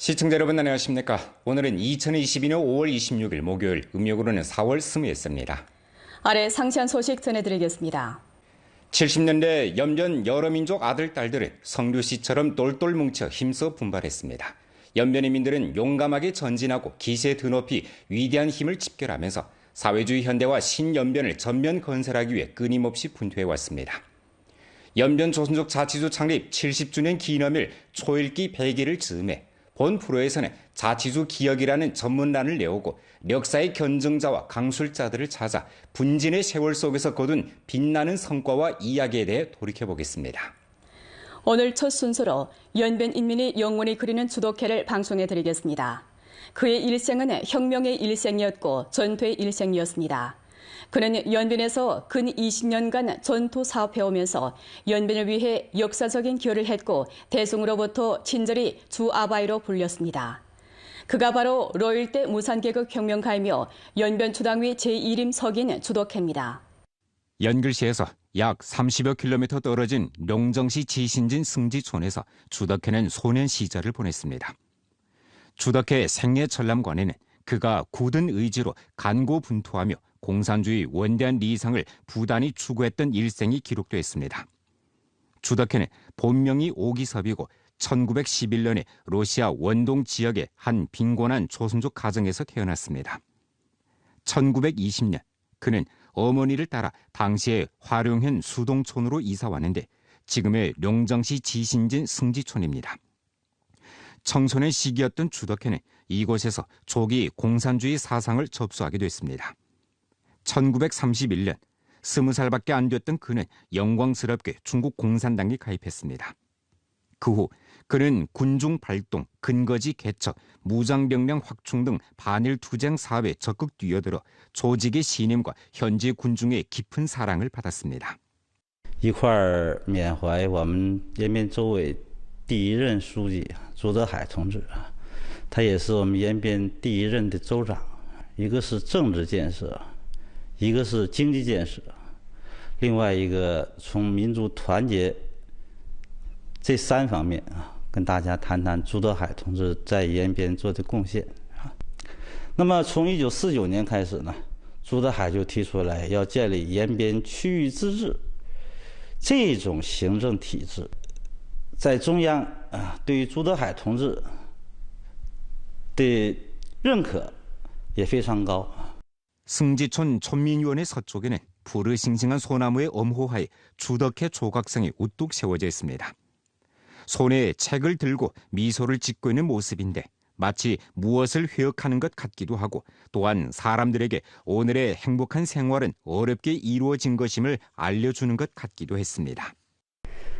시청자 여러분 안녕하십니까? 오늘은 2022년 5월 26일 목요일, 음력으로는 4월 20일입니다. 아래 상세한 소식 전해드리겠습니다. 70년대 연변 여러 민족 아들 딸들은 성류씨처럼 똘똘 뭉쳐 힘써 분발했습니다. 연변인민들은 용감하게 전진하고 기세 드높이 위대한 힘을 집결하면서 사회주의 현대화 신연변을 전면 건설하기 위해 끊임없이 분투해 왔습니다. 연변 조선족 자치주 창립 70주년 기념일 초일기 100일을 즈음해 본 프로에서는 자치주 기억이라는 전문란을 내오고 역사의 견증자와 강술자들을 찾아 분진의 세월 속에서 거둔 빛나는 성과와 이야기에 대해 돌이켜 보겠습니다. 오늘 첫 순서로 연변 인민이 영원히 그리는 주도캐를 방송해 드리겠습니다. 그의 일생은 혁명의 일생이었고 전투의 일생이었습니다. 그는 연변에서 근 20년간 전투 사업해오면서 연변을 위해 역사적인 기여를 했고 대승으로부터 친절히 주 아바이로 불렸습니다. 그가 바로 로일대 무산개혁 혁명가이며 연변 주당위 제1임 석인 주덕회입니다. 연글시에서 약 30여 킬로미터 떨어진 룡정시 지신진 승지촌에서 주덕회는 소년 시절을 보냈습니다. 주덕회 생애 전람관에는 그가 굳은 의지로 간고분투하며 공산주의 원대한 리상을 부단히 추구했던 일생이 기록되어 있습니다. 주덕회는 본명이 오기섭이고 1911년에 러시아 원동 지역의 한 빈곤한 조선족 가정에서 태어났습니다. 1920년 그는 어머니를 따라 당시의 화룡현 수동촌으로 이사 왔는데 지금의 룡정시 지신진 승지촌입니다. 청소년 시기였던 주덕회는 이곳에서 조기 공산주의 사상을 접수하게 됐습니다. 1931년 스무 살밖에 안 됐던 그는 영광스럽게 중국 공산당에 가입했습니다. 그 후 그는 군중 발동, 근거지 개척, 무장병력 확충 등 반일 투쟁 사업에 적극 뛰어들어 조직의 신임과 현지 군중의 깊은 사랑을 받았습니다. 一块儿缅怀我们延边州委 第一任书记朱德海同志啊，他也是我们延边第一任的州长。一个是政治建设，一个是经济建设，另外一个从民族团结这三方面啊，跟大家谈谈朱德海同志在延边做的贡献啊。那么从一九四九年开始呢，朱德海就提出来要建立延边区域自治。这种行政体制，在中央啊对于朱德海同志的认可也非常高。 승지촌 촌민위원회 서쪽에는 푸르싱싱한 소나무의 엄호하에 주덕회 조각상이 우뚝 세워져 있습니다. 손에 책을 들고 미소를 짓고 있는 모습인데 마치 무엇을 회역하는 것 같기도 하고 또한 사람들에게 오늘의 행복한 생활은 어렵게 이루어진 것임을 알려주는 것 같기도 했습니다.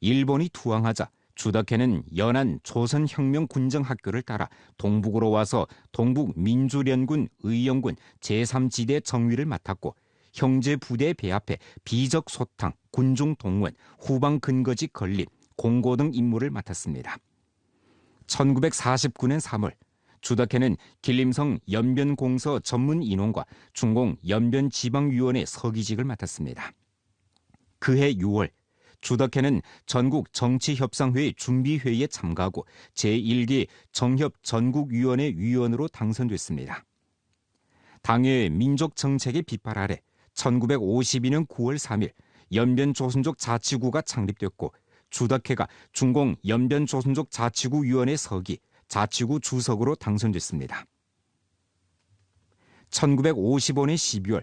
일본이 투항하자 주덕회는 연안 조선혁명 군정학교를 따라 동북으로 와서 동북민주련군 의영군 제3지대 정위를 맡았고 형제 부대 배합해 비적 소탕, 군중 동원, 후방 근거지 건립, 공고 등 임무를 맡았습니다. 1949년 3월 주덕회는 길림성 연변공서 전문 인원과 중공 연변지방위원회 서기직을 맡았습니다. 그해 6월 주덕회는 전국 정치협상회의 준비회의에 참가하고 제1기 정협 전국위원회 위원으로 당선됐습니다. 당의 민족 정책의 빗발 아래 1952년 9월 3일 연변 조선족 자치구가 창립됐고 주덕회가 중공 연변 조선족 자치구 위원회 서기, 자치구 주석으로 당선됐습니다. 1955년 12월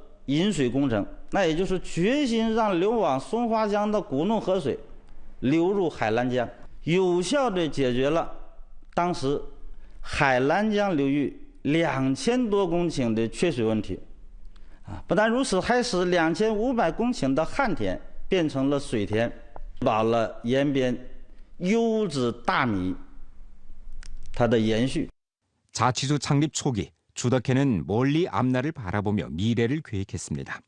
引水工程，那也就是决心让流往松花江的古洞河水流入海兰江，有效地解决了当时海兰江流域两千多公顷的缺水问题。啊，不但如此，还使两千五百公顷的旱田变成了水田，保了延边优质大米它的延续。 자치주 창립 초기 주덕회는 멀리 앞날을 바라보며 미래를 계획했습니다.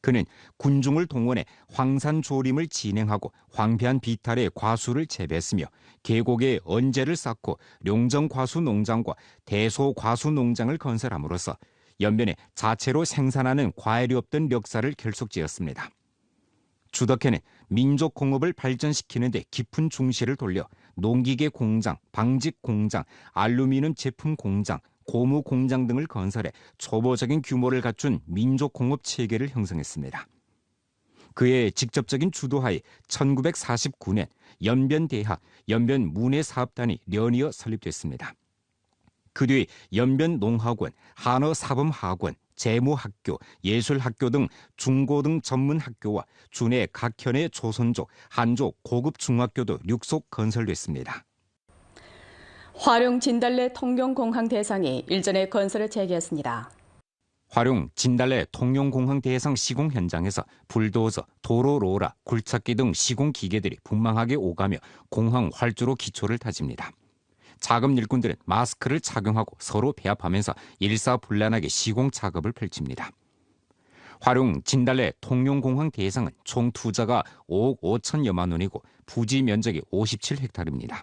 그는 군중을 동원해 황산 조림을 진행하고 황폐한 비탈의 과수를 재배했으며 계곡에 언제를 쌓고 룡정 과수 농장과 대소 과수 농장을 건설함으로써 연변에 자체로 생산하는 과일이 없던 력사를 결속지었습니다. 주덕회는 민족 공업을 발전시키는 데 깊은 중시를 돌려 농기계 공장, 방직 공장, 알루미늄 제품 공장, 고무 공장 등을 건설해 초보적인 규모를 갖춘 민족 공업 체계를 형성했습니다. 그의 직접적인 주도하에 1949년 연변 대학, 연변 문예 사업단이 연이어 설립됐습니다. 그 뒤 연변 농학원, 한어 사범학원, 재무학교, 예술학교 등 중고등 전문학교와 준해 각현의 조선족, 한족 고급 중학교도 육속 건설됐습니다. 화룡 진달래 통영공항 대상이 일전에 건설을 재개했습니다. 화룡 진달래 통영공항 대상 시공 현장에서 불도저, 도로 로라, 굴착기 등 시공 기계들이 분망하게 오가며 공항 활주로 기초를 다집니다. 자금 일꾼들은 마스크를 착용하고 서로 배합하면서 일사불란하게 시공 작업을 펼칩니다. 화룡 진달래 통영공항 대상은 총 투자가 5억 5천여만 원이고 부지 면적이 57헥타르입니다.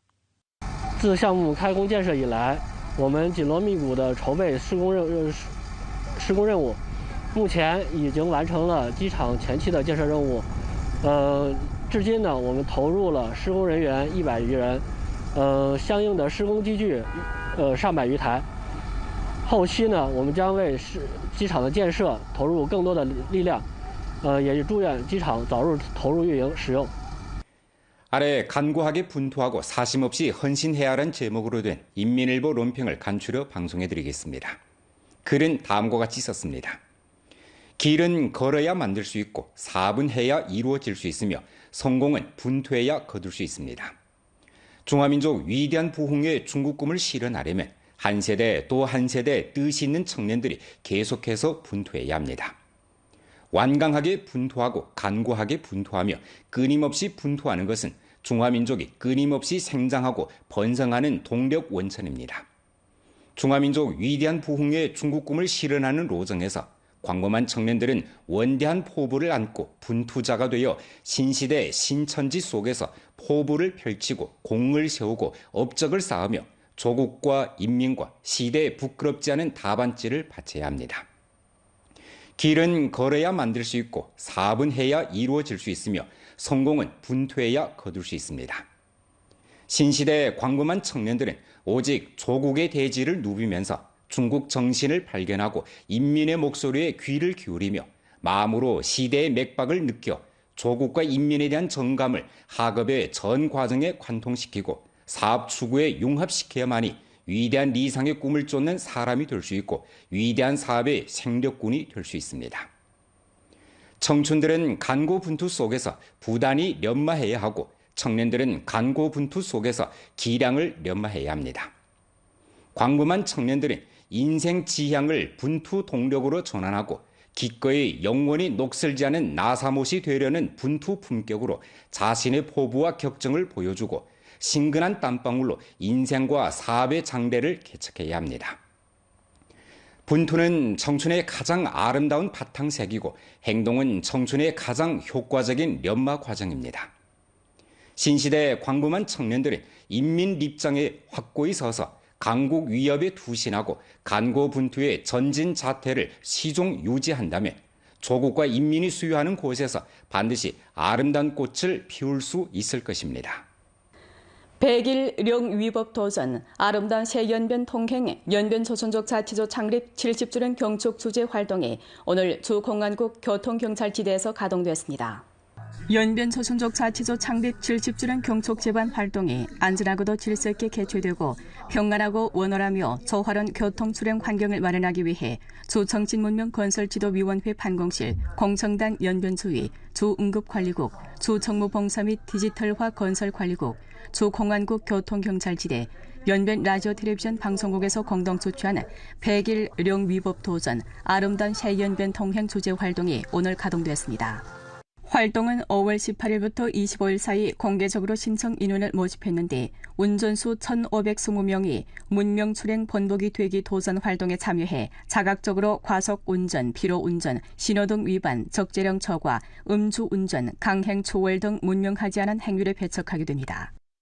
自项目开工建设以来，我们紧锣密鼓的筹备施工任呃施工任务，目前已经完成了机场前期的建设任务。呃，至今呢，我们投入了施工人员一百余人，呃，相应的施工机具呃上百余台。后期呢，我们将为是机场的建设投入更多的力量，呃，也祝愿机场早日投入运营使用。 아래 간고하게 분투하고 사심없이 헌신해야란 제목으로 된 인민일보 논평을 간추려 방송해드리겠습니다. 글은 다음과 같이 썼습니다. 길은 걸어야 만들 수 있고 사업은 해야 이루어질 수 있으며 성공은 분투해야 거둘 수 있습니다. 중화민족 위대한 부흥의 중국 꿈을 실현하려면 한 세대 또 한 세대 뜻이 있는 청년들이 계속해서 분투해야 합니다. 완강하게 분투하고 간고하게 분투하며 끊임없이 분투하는 것은 중화민족이 끊임없이 생장하고 번성하는 동력 원천입니다. 중화민족 위대한 부흥의 중국 꿈을 실현하는 로정에서 광범한 청년들은 원대한 포부를 안고 분투자가 되어 신시대 신천지 속에서 포부를 펼치고 공을 세우고 업적을 쌓으며 조국과 인민과 시대에 부끄럽지 않은 답안지를 바쳐야 합니다. 길은 걸어야 만들 수 있고 사업은 해야 이루어질 수 있으며 성공은 분투해야 거둘 수 있습니다. 신시대 광범한 청년들은 오직 조국의 대지를 누비면서 중국 정신을 발견하고 인민의 목소리에 귀를 기울이며 마음으로 시대의 맥박을 느껴 조국과 인민에 대한 정감을 학업의 전 과정에 관통시키고 사업 추구에 융합시켜야만이 위대한 리상의 꿈을 쫓는 사람이 될 수 있고 위대한 사업의 생력군이 될 수 있습니다. 청춘들은 간고분투 속에서 부단히 연마해야 하고 청년들은 간고분투 속에서 기량을 연마해야 합니다. 광범한 청년들은 인생 지향을 분투 동력으로 전환하고 기꺼이 영원히 녹슬지 않은 나사못이 되려는 분투 품격으로 자신의 포부와 격정을 보여주고 신근한 땀방울로 인생과 사업의 장대를 개척해야 합니다. 분투는 청춘의 가장 아름다운 바탕색이고 행동은 청춘의 가장 효과적인 연마 과정입니다. 신시대 광범한 청년들은 인민 립장에 확고히 서서 강국 위협에 투신하고 간고 분투의 전진 자태를 시종 유지한다면 조국과 인민이 수요하는 곳에서 반드시 아름다운 꽃을 피울 수 있을 것입니다. 백일 령 위법 도전 아름다운 새 연변 통행 연변 조선족 자치조 창립 70주년 경축 주제 활동이 오늘 주 공안국 교통경찰지대에서 가동됐습니다. 연변 조선족 자치조 창립 70주년 경축 제반 활동이 안전하고도 질서 있게 개최되고 평안하고 원활하며 조화로운 교통 출행 환경을 마련하기 위해 주청진문명 건설지도위원회 판공실, 공청단 연변주의, 주응급관리국, 주정무봉사 및 디지털화 건설관리국, 주공안국 교통경찰지대, 연변 라디오 텔레비전 방송국에서 공동 주최하는 100일 령 위법 도전 아름다운 새연변 통행 주제 활동이 오늘 가동됐습니다. 활동은 5월 18일부터 25일 사이 공개적으로 신청 인원을 모집했는데 운전수 1,520명이 문명 출행 번복이 되기 도전 활동에 참여해 자각적으로 과속 운전, 피로 운전, 신호등 위반, 적재령 초과, 음주 운전, 강행 초월 등 문명하지 않은 행위를 배척하게 됩니다.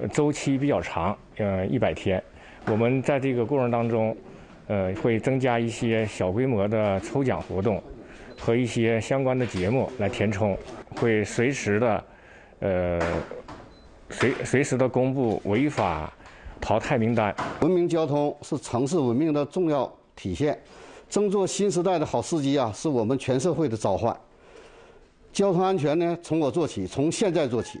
呃，周期比较长，呃，一百天。我们在这个过程当中，呃，会增加一些小规模的抽奖活动和一些相关的节目来填充，会随时的，呃，随随时的公布违法淘汰名单。文明交通是城市文明的重要体现，争做新时代的好司机啊，是我们全社会的召唤。交通安全呢，从我做起，从现在做起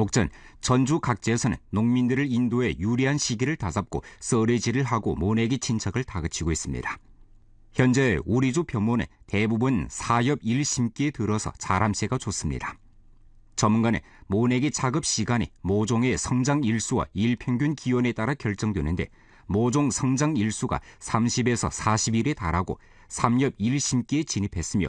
목전 전주 각지에서는 농민들을 인도해 유리한 시기를 다잡고 썰의질을 하고 모내기 친척을 다그치고 있습니다. 현재 우리주 변모는 대부분 사엽 일심기에 들어서 자람새가 좋습니다. 전문가는 모내기 작업 시간이 모종의 성장 일수와 일평균 기온에 따라 결정되는데 모종 성장 일수가 30에서 40일에 달하고 삼엽 일심기에 진입했으며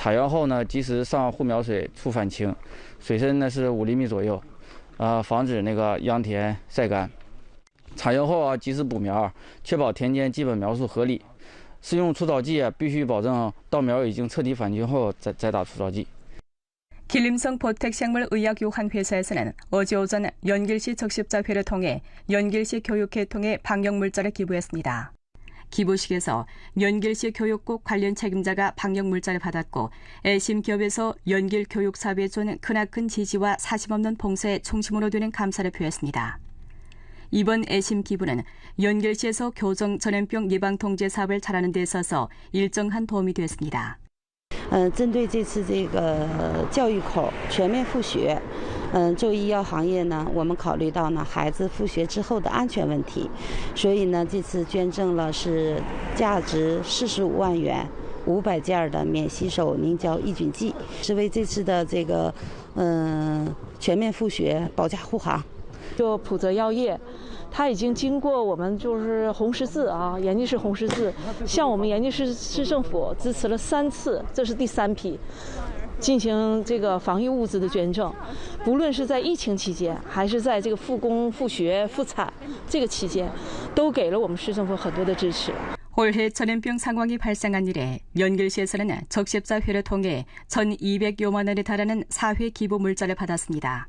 采样后呢，及时上护苗水促反青，水深呢是五厘米左右，啊，防止那个秧田晒干。采样后啊，及时补苗，确保田间基本苗数合理。施用除草剂啊，必须保证稻苗已经彻底反菌后再再打除草剂。 길림성 보텍생물의약요한회사에서는 어제 오전 연길시 적십자회를 통해 연길시 교육계통에 방역물자를 기부했습니다. 기부식에서 연길시 교육국 관련 책임자가 방역 물자를 받았고 애심 기업에서 연길 교육 사업에 준 크나큰 지지와 사심없는 봉사에 중심으로 되는 감사를 표했습니다. 이번 애심 기부는 연길시에서 교정 전염병 예방 통제 사업을 잘하는 데 있어서 일정한 도움이 됐습니다. 嗯，针对这次这个教育口全面复学，嗯，就医药行业呢，我们考虑到呢孩子复学之后的安全问题，所以呢这次捐赠了是价值四十五万元，五百件的免洗手凝胶抑菌剂，是为这次的这个嗯、全面复学保驾护航。就普泽药业，它已经经过我们就是红十字啊，延吉市红十字向我们延吉市市政府支持了三次，这是第三批。进行这个防疫物资的捐赠，不论是在疫情期间，还是在这个复工、复学、复产这个期间，都给了我们市政府很多的支持。 올해 전염병 상황이 발생한 이래 연길시에서는 적십자회를 통해 1,200여만 원에 달하는 사회 기부 물자를 받았습니다.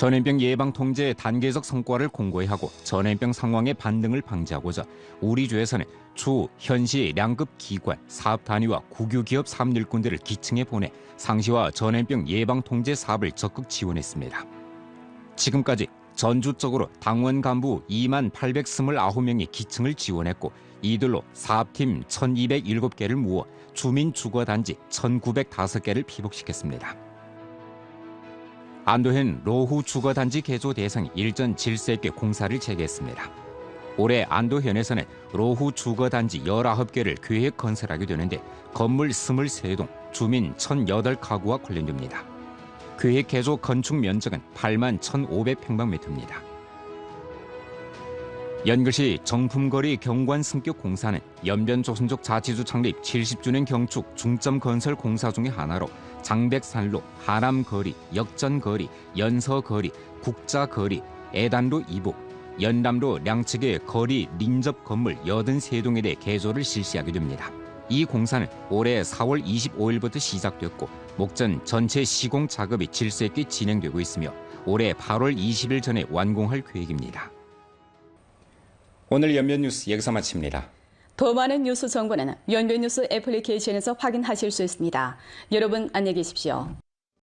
전염병 예방 통제 단계적 성과를 공고히 하고 전염병 상황의 반등을 방지하고자 우리 주에서는 주 현시 량급 기관, 사업 단위와 국유 기업 삼일꾼들을 기층에 보내 상시와 전염병 예방 통제 사업을 적극 지원했습니다. 지금까지 전주적으로 당원 간부 2만 829명이 기층을 지원했고 이들로 사업팀 1,207개를 모아 주민 주거단지 1,905개를 피복시켰습니다. 안도현 로후 주거단지 개조 대상이 일전 있게 공사를 재개했습니다. 올해 안도현에서는 로후 주거단지 19개를 계획 건설하게 되는데 건물 23동, 주민 1,008가구와 관련됩니다. 계획 개조 건축 면적은 8만 1,500평방미터입니다. 연글시 정품거리 경관 승격 공사는 연변 조선족 자치주 창립 70주년 경축 중점 건설 공사 중의 하나로 장백산로, 하남거리, 역전거리, 연서거리, 국자거리, 애단로 2부, 연남로 량측의 거리 lin접 건물 83동에 대해 개조를 실시하게 됩니다. 이 공사는 올해 4월 25일부터 시작됐고 목전 전체 시공 작업이 질서 있게 진행되고 있으며 올해 8월 20일 전에 완공할 계획입니다. 오늘 연변 뉴스 여기서 마칩니다. 더 많은 뉴스 정보는 연변 뉴스 애플리케이션에서 확인하실 수 있습니다. 여러분 안녕히 계십시오.